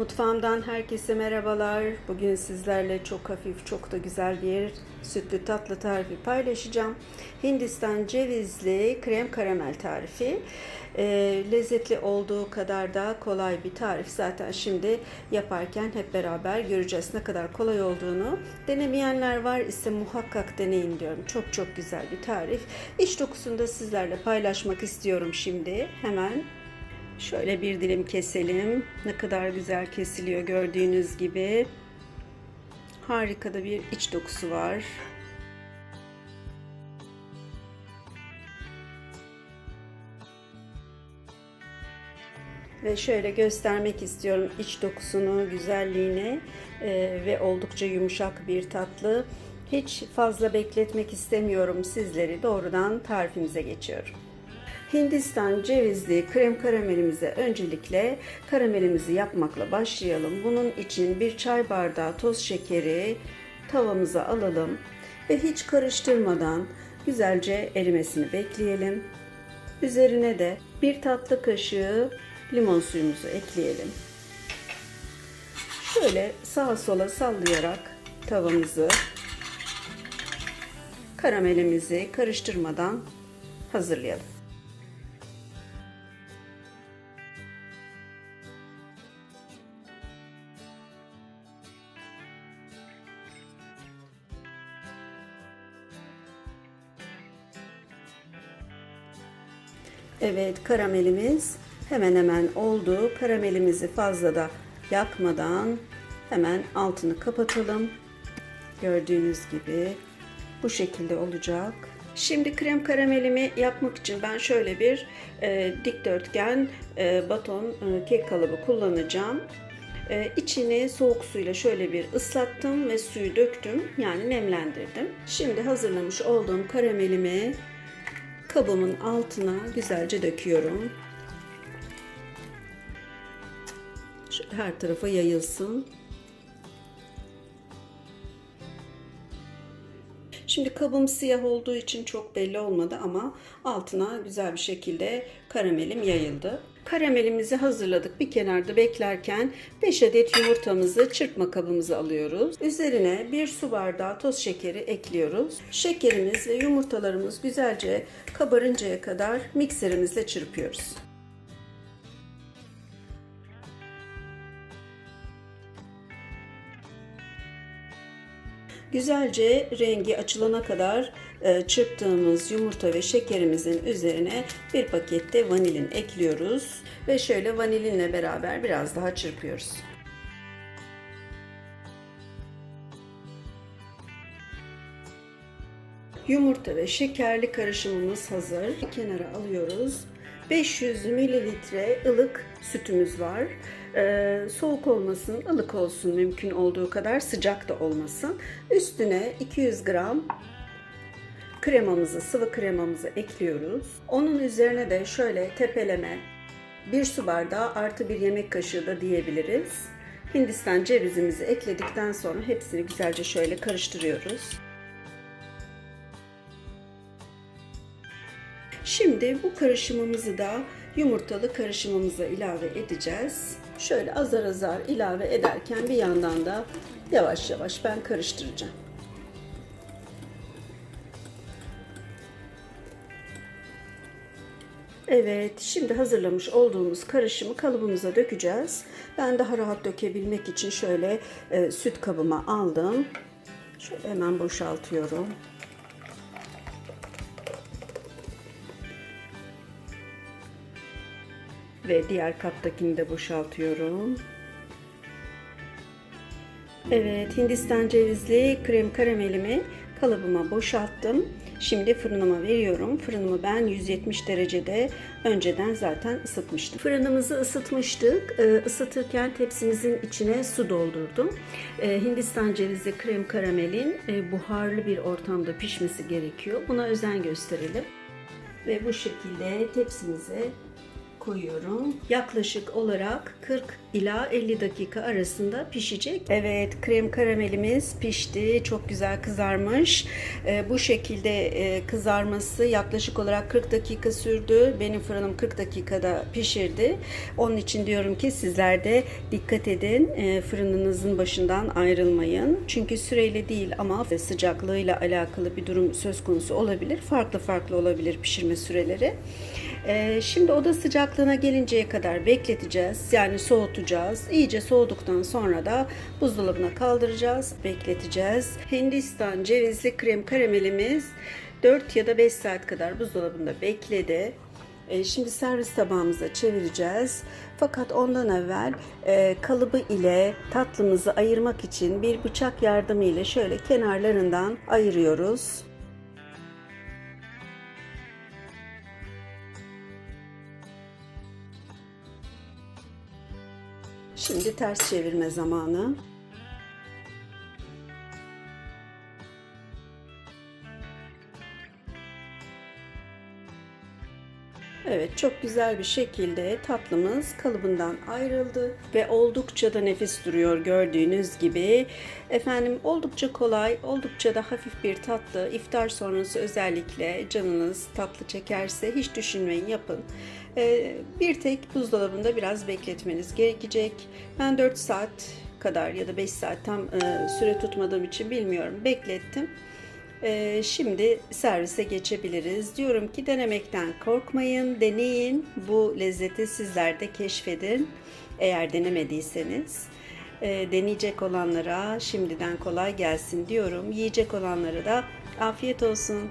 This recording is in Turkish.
Mutfağımdan herkese merhabalar. Bugün sizlerle çok hafif, çok da güzel bir sütlü tatlı tarifi paylaşacağım. Hindistan cevizli krem karamel tarifi. Ee, lezzetli olduğu kadar da kolay bir tarif. Zaten şimdi yaparken hep beraber göreceğiz ne kadar kolay olduğunu. Denemeyenler var ise muhakkak deneyin diyorum. Çok çok güzel bir tarif. İç dokusunu da sizlerle paylaşmak istiyorum şimdi. Hemen Şöyle bir dilim keselim. Ne kadar güzel kesiliyor gördüğünüz gibi. Harika da bir iç dokusu var. Ve şöyle göstermek istiyorum iç dokusunu, güzelliğini e, ve oldukça yumuşak bir tatlı. Hiç fazla bekletmek istemiyorum sizleri. Doğrudan tarifimize geçiyorum. Hindistan cevizli krem karamelimize öncelikle karamelimizi yapmakla başlayalım. Bunun için bir çay bardağı toz şekeri tavamıza alalım ve hiç karıştırmadan güzelce erimesini bekleyelim. Üzerine de bir tatlı kaşığı limon suyumuzu ekleyelim. Şöyle sağa sola sallayarak tavamızı karamelimizi karıştırmadan hazırlayalım. Evet karamelimiz hemen hemen oldu. Karamelimizi fazla da yakmadan hemen altını kapatalım. Gördüğünüz gibi bu şekilde olacak. Şimdi krem karamelimi yapmak için ben şöyle bir e, dikdörtgen e, baton e, kek kalıbı kullanacağım. E, içini soğuk suyla şöyle bir ıslattım ve suyu döktüm. Yani nemlendirdim. Şimdi hazırlamış olduğum karamelimi kabımın altına güzelce döküyorum. Şöyle her tarafa yayılsın. Şimdi kabım siyah olduğu için çok belli olmadı ama altına güzel bir şekilde karamelim yayıldı. Karamelimizi hazırladık. Bir kenarda beklerken 5 adet yumurtamızı çırpma kabımıza alıyoruz. Üzerine 1 su bardağı toz şekeri ekliyoruz. Şekerimiz ve yumurtalarımız güzelce kabarıncaya kadar mikserimizle çırpıyoruz. Güzelce rengi açılana kadar e, çırptığımız yumurta ve şekerimizin üzerine bir pakette vanilin ekliyoruz ve şöyle vanilinle beraber biraz daha çırpıyoruz. Yumurta ve şekerli karışımımız hazır. Kenara alıyoruz. 500 mililitre ılık sütümüz var. Ee, soğuk olmasın, ılık olsun mümkün olduğu kadar sıcak da olmasın. Üstüne 200 gram kremamızı, sıvı kremamızı ekliyoruz. Onun üzerine de şöyle tepeleme bir su bardağı artı bir yemek kaşığı da diyebiliriz. Hindistan cevizimizi ekledikten sonra hepsini güzelce şöyle karıştırıyoruz. Şimdi bu karışımımızı da yumurtalı karışımımıza ilave edeceğiz. Şöyle azar azar ilave ederken bir yandan da yavaş yavaş ben karıştıracağım. Evet, şimdi hazırlamış olduğumuz karışımı kalıbımıza dökeceğiz. Ben daha rahat dökebilmek için şöyle e, süt kabıma aldım. Şöyle hemen boşaltıyorum. Ve diğer kaptakini de boşaltıyorum. Evet, Hindistan cevizli krem karamelimi kalıbıma boşalttım. Şimdi fırınıma veriyorum. Fırınımı ben 170 derecede önceden zaten ısıtmıştım. Fırınımızı ısıtmıştık. Ee, ısıtırken tepsimizin içine su doldurdum. Ee, Hindistan cevizli krem karamelin e, buharlı bir ortamda pişmesi gerekiyor. Buna özen gösterelim. Ve bu şekilde tepsimize koyuyorum. Yaklaşık olarak 40 ila 50 dakika arasında pişecek. Evet krem karamelimiz pişti. Çok güzel kızarmış. Ee, bu şekilde e, kızarması yaklaşık olarak 40 dakika sürdü. Benim fırınım 40 dakikada pişirdi. Onun için diyorum ki sizler de dikkat edin. E, fırınınızın başından ayrılmayın. Çünkü süreyle değil ama sıcaklığıyla alakalı bir durum söz konusu olabilir. Farklı farklı olabilir pişirme süreleri. Ee, şimdi oda sıcaklığına gelinceye kadar bekleteceğiz. Yani soğutacağız. İyice soğuduktan sonra da buzdolabına kaldıracağız. Bekleteceğiz. Hindistan cevizli krem karamelimiz 4 ya da 5 saat kadar buzdolabında bekledi. Ee, Şimdi servis tabağımıza çevireceğiz. Fakat ondan evvel e, kalıbı ile tatlımızı ayırmak için bir bıçak yardımıyla şöyle kenarlarından ayırıyoruz. Şimdi ters çevirme zamanı. Evet çok güzel bir şekilde tatlımız kalıbından ayrıldı ve oldukça da nefis duruyor gördüğünüz gibi. Efendim oldukça kolay, oldukça da hafif bir tatlı. İftar sonrası özellikle canınız tatlı çekerse hiç düşünmeyin yapın. Ee, bir tek buzdolabında biraz bekletmeniz gerekecek. Ben 4 saat kadar ya da 5 saat tam e, süre tutmadığım için bilmiyorum beklettim. Ee, şimdi servise geçebiliriz. Diyorum ki denemekten korkmayın, deneyin. Bu lezzeti sizler de keşfedin. Eğer denemediyseniz. Ee, deneyecek olanlara şimdiden kolay gelsin diyorum. Yiyecek olanlara da afiyet olsun.